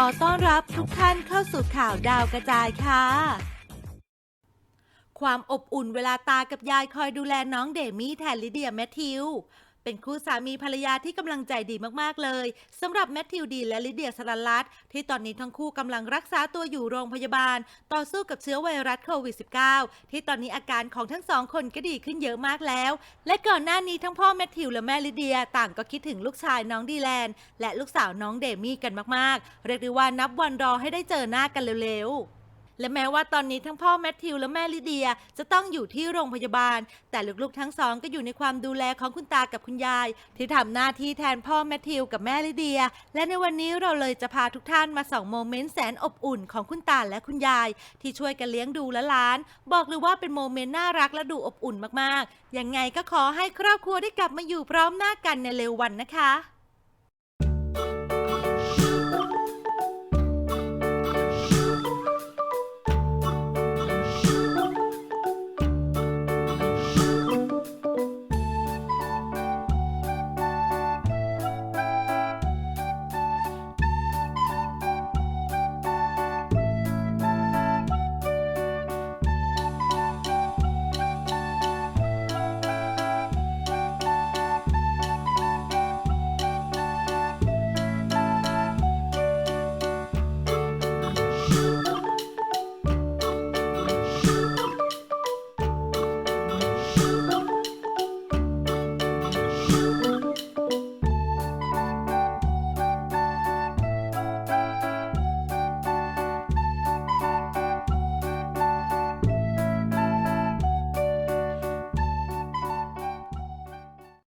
ขอต้อนรับทุกท่านเข้าสู่ข่าวดาวกระจายค่ะ ความอบอุ่นเวลาตากับยายคอยดูแลน้องเดมี่แทนลิเดียแมทธิว เป็นคู่สามีภรรยาที่กำลังใจดีมากๆเลยสำหรับแมทธิวดีและลิเดียสลันลัตที่ตอนนี้ทั้งคู่กำลังรักษาตัวอยู่โรงพยาบาล ต่อสู้กับเชื้อไวรัสโควิด -19 ที่ตอนนี้อาการของทั้งสองคนก็ดีขึ้นเยอะมากแล้ว และก่อนหน้านี้ทั้งพ่อแมทธิวและแม่ลิเดียต่างก็คิดถึงลูกชายน้องดีแลน และลูกสาวน้องเดมี่กันมากๆ เรียกได้ว่านับวันรอให้ได้เจอหน้ากันเร็วๆ และแม้ว่าตอนนี้ทั้งพ่อแมทธิวและแม่ลิเดีย จะต้องอยู่ที่โรงพยาบาล แต่ลูกๆทั้งสองก็อยู่ในความดูแลของคุณตากับคุณยาย ที่ทำหน้าที่แทนพ่อแมทธิวกับแม่ลิเดีย และในวันนี้เราเลยจะพาทุกท่านมาส่องโมเมนต์แสนอบอุ่นของคุณตาและคุณยาย ที่ช่วยกันเลี้ยงดูและล้าน บอกเลยว่าเป็นโมเมนต์น่ารักและดูอบอุ่นมากๆยังไงก็ขอให้ครอบครัวได้กลับมาอยู่พร้อมหน้ากันในเร็ววันนะคะ